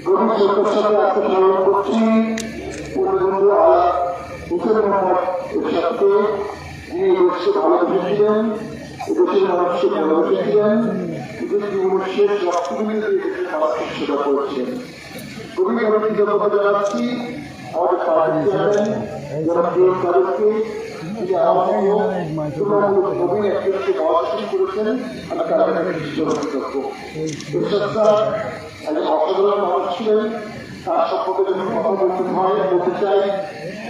গভীর শ্রদ্ধার সাথে আত্মস্মরণ করছি পূর্ণবন্ধু আলা হুসেন মোহাম্মদ এরশাদকে যিনি দেশকে ভালোবেসেছিলেন এদেশের মানুষকে ভালোবেসেছিলেন নিজের জীবনের শেষ রক্তগুলি দিয়ে দেশের মানুষকে সেবা করেছেন গভীরভাবে কৃতজ্ঞতা জানাচ্ছি আমাদের পার্টির চেয়ারম্যান যারা প্রিয় তাদেরকে তিনি আমাকেও তুলনামূলক গভীর একজনকে পড়াশোনা করেছেন আমি তাদের কাছে কৃতজ্ঞ একজন অসাধারণ মানুষ ছিলেন তার সম্পর্কে যখন কথা বলতে হয়, বলতে চাই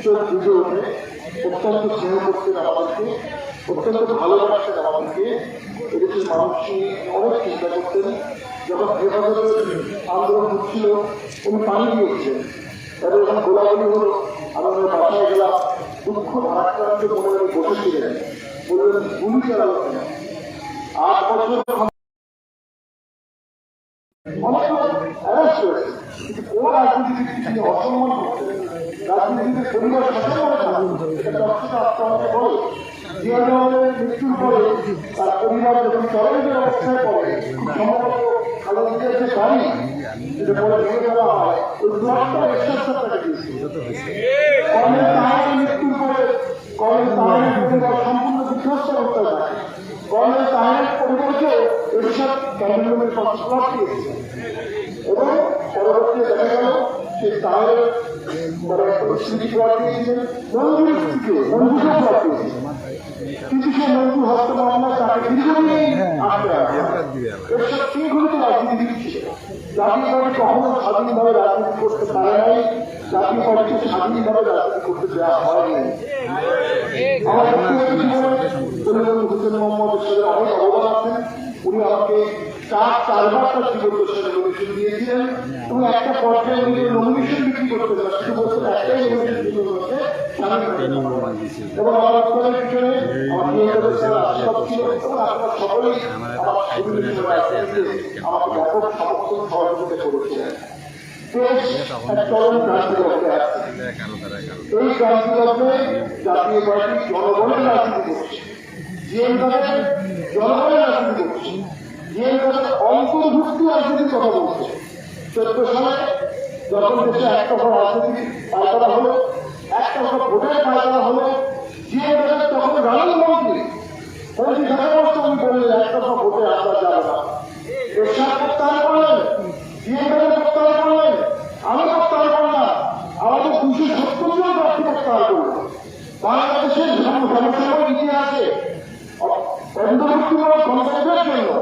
চোখ বুঝে ওঠে অত্যন্ত স্নেহ করতেন আমাদেরকে অত্যন্ত ভালোবাসতেন আমাদেরকে এদেশের মানুষ অনেক চিন্তা করতেন, যখন হেফাজতের আন্দোলন হচ্ছিল, উনি পানি দিয়েছিলেন। তাদের যখন গোলাগুলি হলো আমি ওনার বাসায় গেলাম, দুঃখ ভারাক্রান্ত মনে উনি বসেছিলেন। বললেন, গুলি চালালো আট বছর অনেক। কিন্তু কোন রাজনীতিবিদ তিনি অসম্মান করছেন রাজনীতিতে পরিবার সচেতন দর্শক আপনাকে বলে মৃত্যুর পরে তার পরিবার যখন চরমের অবস্থায় পড়ে সম্ভবত খালেদা যে বাড়ি যেটা পরে ভেঙে দেওয়া হয় ওই মৃত্যুর পরে কর্নেল তাহারের পরিবার সম্পূর্ণ বিধ্বস্ত অবস্থায় থাকে। কর্নেল তাহারের পরিবারকে এরশাদ পাঁচ লাখ দিয়েছে। এবং পরবর্তীতে দেখা গেল সে তাহের মানে স্মৃতি প্লট দিয়েছিলেন মঞ্জুর থেকে মঞ্জুর প্লট দিয়েছিলেন কিন্তু সে মঞ্জুর হত্যা মামলা তাকে দীর্ঘদিন আটকে আছে এরশাদ শৃঙ্খলিত রাজনীতিবিদ ছিল জাতীয় পার্টি কখনো স্বাধীনভাবে রাজনীতি করতে পারে নাই। জাতীয় পার্টিকে স্বাধীনভাবে রাজনীতি করতে দেওয়া হয়নি আমার ব্যক্তিগত জীবনে তরিকুল হোসেন মোহাম্মদের অনেক অবদান আছেন উনি আমাকে চার চারবার তার জীবন দর্শনে নমিনেশন দিয়েছিলেন এবং একটা পর্যায়ে উনি নমিনেশন বিক্রি করতে না শুধু বলছেন একটাই বিক্রি করতে এবং আমার পিছনে আমার সকলেই আমার ব্যাপক সমর্থন সহযোগিতা করেছিলেন। এই ক্রান্তিলগ্নে জাতীয় পার্টি জনগণের রাজনীতি করছে। কাদের জনগণের রাজনীতি করছে কাদের অন্তর্ভুক্তি রাজনীতির কথা বলছে চোদ্দ সালে যখন দেশে একটা রাজনীতি পাল্টানো হলো একটা ভোটের পাল্টানো হলো কাদের তখন রানিং মন্ত্রী মন্ত্রী থাকা অবস্থা উনি বললেন একটা ভোটে আমরা যাব না এরশাদ প্রত্যাহার করলেন জিএম কাদের প্রত্যাহার করলেন আমি প্রত্যাহার করলাম আমাদের দুশো সত্তর জন প্রার্থী প্রত্যাহার করল বাংলাদেশের সমসাময়িক ইতিহাসে অন্তর্ভুক্তিমূলক গণতন্ত্রের জন্য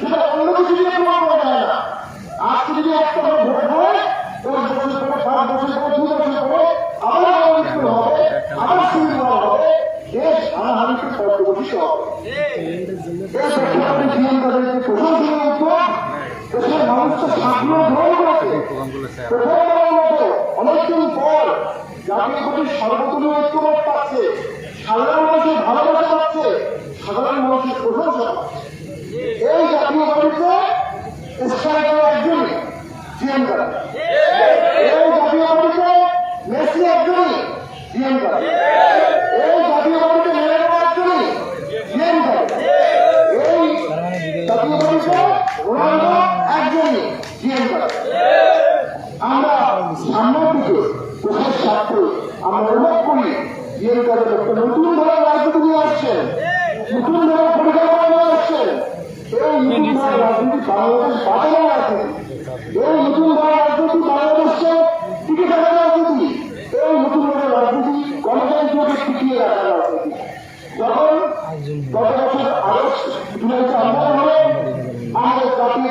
সেটা অন্য কিছু দিয়ে প্রমাণ করা যায় না আজকে যদি একটা করে ভোট হয় দশ বছর পরে পাঁচ বছর পরে দু বছর পরে আবার আলোচিত হবে আবার শুরু করা হবে দেশ হানাহানিকে পর্যবসিত হবে এই প্রেক্ষাপটে জিএম তাদের যে প্রশংসনীয় উদ্যোগ দেশের মানুষ তো সাফল্য গ্রহণ করেছে প্রথমবারের মতো অনেকদিন পর জাতীয় পার্টির সর্বদলীয় পাচ্ছে সাধারণ মানুষের ভালোবাসা পাচ্ছে। সাধারণ মানুষের প্রশংসা পাচ্ছে। জাতীয় পার্টিতে স্ট্রাইকার একজনই জিএম করা। এই জাতীয় পার্টিতে মেসি একজনই জিএম করা এই জাতীয় পার্টিতে মেলেনা একজনই জিএম করা এই জাতীয় পার্টিতে রোনাল্ডো একজনই জিএম করা আমরা সামনের দিকে দেশের স্বার্থে আমরা অনুভব করি যে তাদের একটা নতুন ধরনের রাজনীতি নিয়ে আসছেন নতুন ধরনের পরিকল্পনা নিয়ে আসছেন এই নতুন ধরনের রাজনীতি বাংলাদেশ রাজনীতি এই নতুন রাজনীতি বাংলাদেশকে টিকে থাকার রাজনীতি এই নতুন রাজনীতি গণতন্ত্রকে টিকিয়ে রাখার রাজনীতি যখন গত বছর আগস্ট জুলাইতে আন্দোলন হলো আমাদের জাতীয়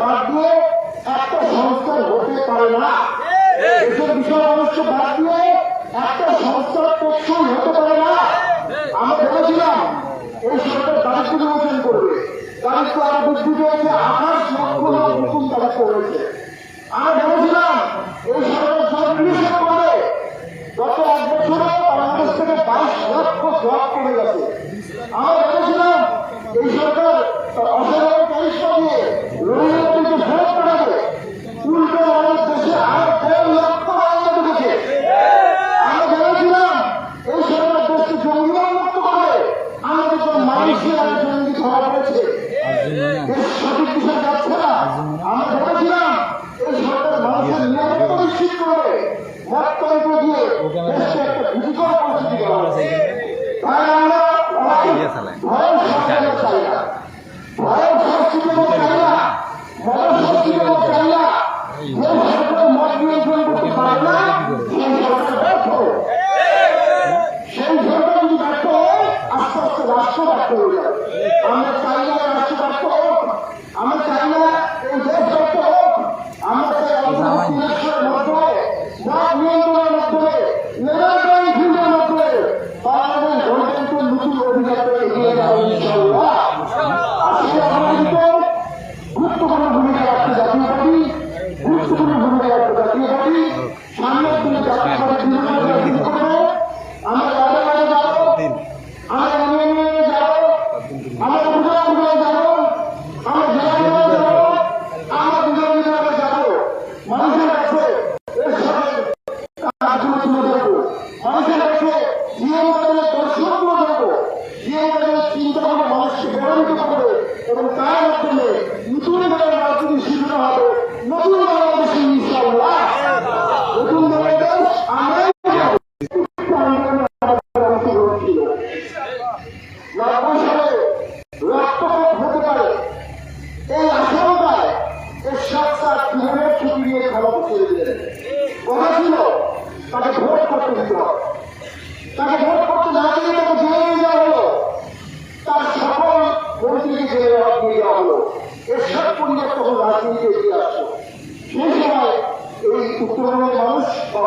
বাদ দিয়ে একটা সংস্থার হতে পারে না। বিষয় অবশ্য বাদ দিয়ে একটা সংস্থার প্রচুর হতে পারে না। আমরা ভেবেছিলাম এই সরকার দারিদ্র বিমোচন করবে। দারিদ্র আরও বৃদ্ধি পেয়েছে, আঠাশ লক্ষ নতুন দারিদ্র হয়েছে আমরা ভেবেছিলাম এই সরকার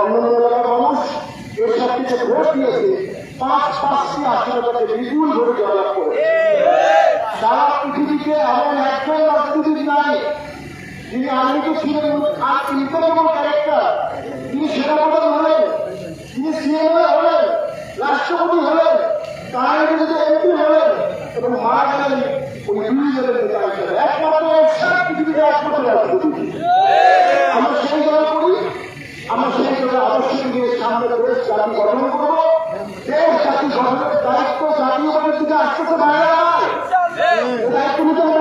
অন্যান্য এলাকার ভোট দিয়েছে, পাঁচ পাঁচটি আসনের পথে বিপুল ভোট জয়লাভ করে সারা পৃথিবীতে এমন একজন রাজনীতিবিদ নাই তিনি আর্মিতে ছিলেন আর ইনক্রেডিবল ক্যারেক্টার তিনি সেনাপতি হলেন, তিনি সিএমএ হলেন, রাষ্ট্রপতি হলেন তার বিরুদ্ধে এমপি হলেন এবং মারা গেলেন ওই দুই জনের নেতা সারা পৃথিবীতে একমাত্র রাষ্ট্রপতি। জাতি গঠন করব। দেশ জাতি গঠনের দায়িত্ব জাতীয়ভাবে দিকে আসতেছে ভাইরা দায়িত্ব